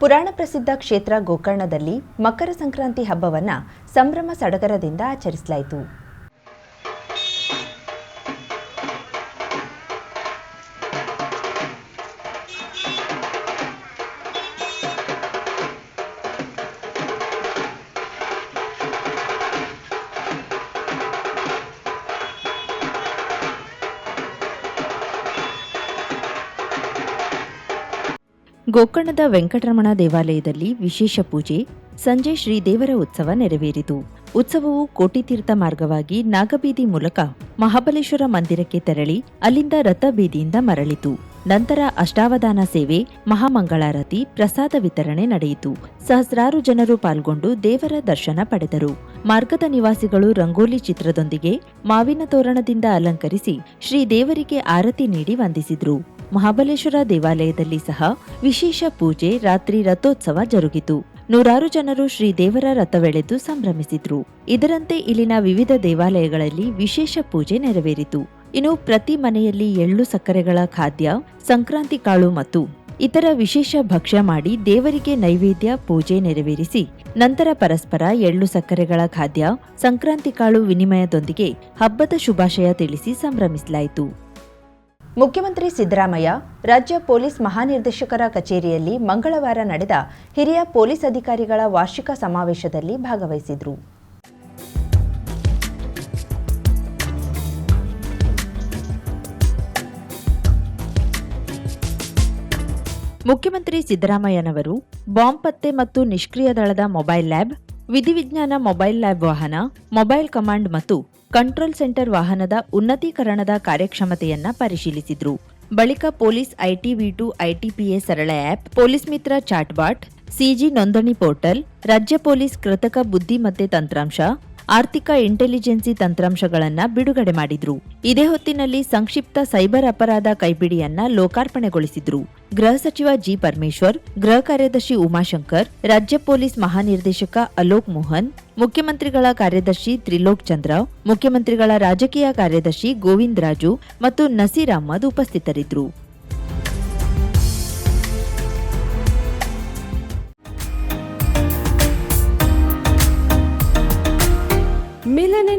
ಪುರಾಣ ಪ್ರಸಿದ್ಧ ಕ್ಷೇತ್ರ ಗೋಕರ್ಣದಲ್ಲಿ ಮಕರ ಸಂಕ್ರಾಂತಿ ಹಬ್ಬವನ್ನು ಸಂಭ್ರಮ ಸಡಗರದಿಂದ ಆಚರಿಸಲಾಯಿತು. ಗೋಕರ್ಣದ ವೆಂಕಟರಮಣ ದೇವಾಲಯದಲ್ಲಿ ವಿಶೇಷ ಪೂಜೆ, ಸಂಜೆ ಶ್ರೀ ದೇವರ ಉತ್ಸವ ನೆರವೇರಿತು. ಉತ್ಸವವು ಕೋಟಿತೀರ್ಥ ಮಾರ್ಗವಾಗಿ ನಾಗಬೀದಿ ಮೂಲಕ ಮಹಾಬಲೇಶ್ವರ ಮಂದಿರಕ್ಕೆ ತೆರಳಿ ಅಲ್ಲಿಂದ ರಥಬೀದಿಯಿಂದ ಮರಳಿತು. ನಂತರ ಅಷ್ಟಾವಧಾನ ಸೇವೆ, ಮಹಾಮಂಗಳಾರತಿ, ಪ್ರಸಾದ ವಿತರಣೆ ನಡೆಯಿತು. ಸಹಸ್ರಾರು ಜನರು ಪಾಲ್ಗೊಂಡು ದೇವರ ದರ್ಶನ ಪಡೆದರು. ಮಾರ್ಗದ ನಿವಾಸಿಗಳು ರಂಗೋಲಿ ಚಿತ್ರದೊಂದಿಗೆ ಮಾವಿನ ತೋರಣದಿಂದ ಅಲಂಕರಿಸಿ ಶ್ರೀ ದೇವರಿಗೆ ಆರತಿ ನೀಡಿ ವಂದಿಸಿದ್ರು. ಮಹಾಬಲೇಶ್ವರ ದೇವಾಲಯದಲ್ಲಿ ಸಹ ವಿಶೇಷ ಪೂಜೆ, ರಾತ್ರಿ ರಥೋತ್ಸವ ಜರುಗಿತು. ನೂರಾರು ಜನರು ಶ್ರೀ ದೇವರ ರಥವೆಳೆದು ಸಂಭ್ರಮಿಸಿದ್ರು. ಇದರಂತೆ ಇಲ್ಲಿನ ವಿವಿಧ ದೇವಾಲಯಗಳಲ್ಲಿ ವಿಶೇಷ ಪೂಜೆ ನೆರವೇರಿತು. ಇನ್ನು ಪ್ರತಿ ಮನೆಯಲ್ಲಿ ಎಳ್ಳು ಸಕ್ಕರೆಗಳ ಖಾದ್ಯ, ಸಂಕ್ರಾಂತಿ ಕಾಳು ಮತ್ತು ಇತರ ವಿಶೇಷ ಭಕ್ಷ್ಯ ಮಾಡಿ ದೇವರಿಗೆ ನೈವೇದ್ಯ, ಪೂಜೆ ನೆರವೇರಿಸಿ, ನಂತರ ಪರಸ್ಪರ ಎಳ್ಳು ಸಕ್ಕರೆಗಳ ಖಾದ್ಯ, ಸಂಕ್ರಾಂತಿ ಕಾಳು ವಿನಿಮಯದೊಂದಿಗೆ ಹಬ್ಬದ ಶುಭಾಶಯ ತಿಳಿಸಿ ಸಂಭ್ರಮಿಸಲಾಯಿತು. ಮುಖ್ಯಮಂತ್ರಿ ಸಿದ್ದರಾಮಯ್ಯ ರಾಜ್ಯ ಪೊಲೀಸ್ ಮಹಾನಿರ್ದೇಶಕರ ಕಚೇರಿಯಲ್ಲಿ ಮಂಗಳವಾರ ನಡೆದ ಹಿರಿಯ ಪೊಲೀಸ್ ಅಧಿಕಾರಿಗಳ ವಾರ್ಷಿಕ ಸಮಾವೇಶದಲ್ಲಿ ಭಾಗವಹಿಸಿದರು. ಮುಖ್ಯಮಂತ್ರಿ ಸಿದ್ದರಾಮಯ್ಯನವರು ಬಾಂಬ್ ಪತ್ತೆ ಮತ್ತು ನಿಷ್ಕ್ರಿಯ ದಳದ ಮೊಬೈಲ್ ಲ್ಯಾಬ್, ವಿಧಿವಿಜ್ಞಾನ ಮೊಬೈಲ್ ಲ್ಯಾಬ್ ವಾಹನ, ಮೊಬೈಲ್ ಕಮಾಂಡ್ ಮತ್ತು ಕಂಟ್ರೋಲ್ ಸೆಂಟರ್ ವಾಹನದ ಉನ್ನತೀಕರಣದ ಕಾರ್ಯಕ್ಷಮತೆಯನ್ನ ಪರಿಶೀಲಿಸಿದ್ರು. ಬಳಿಕ ಪೊಲೀಸ್ ಐಟಿ ಟು ಐಟಿಪಿಎ ಸರಳ app, police Mitra chatbot CG ನೋಂದಣಿ ಪೋರ್ಟಲ್, ರಾಜ್ಯ ಪೊಲೀಸ್ ಕೃತಕ ಬುದ್ಧಿಮತ್ತೆ ತಂತ್ರಾಂಶ ಆರ್ಥಿಕ ಇಂಟೆಲಿಜೆನ್ಸಿ ತಂತ್ರಾಂಶಗಳನ್ನು ಬಿಡುಗಡೆ ಮಾಡಿದ್ರು. ಇದೇ ಹೊತ್ತಿನಲ್ಲಿ ಸಂಕ್ಷಿಪ್ತ ಸೈಬರ್ ಅಪರಾಧ ಕೈಪಿಡಿಯನ್ನ ಲೋಕಾರ್ಪಣೆಗೊಳಿಸಿದ್ರು. ಗೃಹ ಸಚಿವ ಜಿ ಪರಮೇಶ್ವರ್, ಗೃಹ ಕಾರ್ಯದರ್ಶಿ ಉಮಾಶಂಕರ್, ರಾಜ್ಯ ಪೊಲೀಸ್ ಮಹಾನಿರ್ದೇಶಕ ಅಲೋಕ್ ಮೋಹನ್, ಮುಖ್ಯಮಂತ್ರಿಗಳ ಕಾರ್ಯದರ್ಶಿ ತ್ರಿಲೋಕ್ ಚಂದ್ರ, ಮುಖ್ಯಮಂತ್ರಿಗಳ ರಾಜಕೀಯ ಕಾರ್ಯದರ್ಶಿ ಗೋವಿಂದ್ ರಾಜು ಮತ್ತು ನಸೀರ್ ಅಹ್ಮದ್ ಉಪಸ್ಥಿತರಿದ್ದರು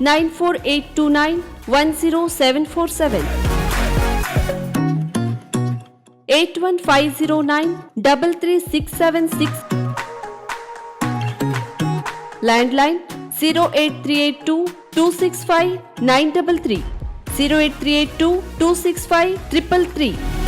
94829 81509 33676 Landline 08382 265 933 08382 265 333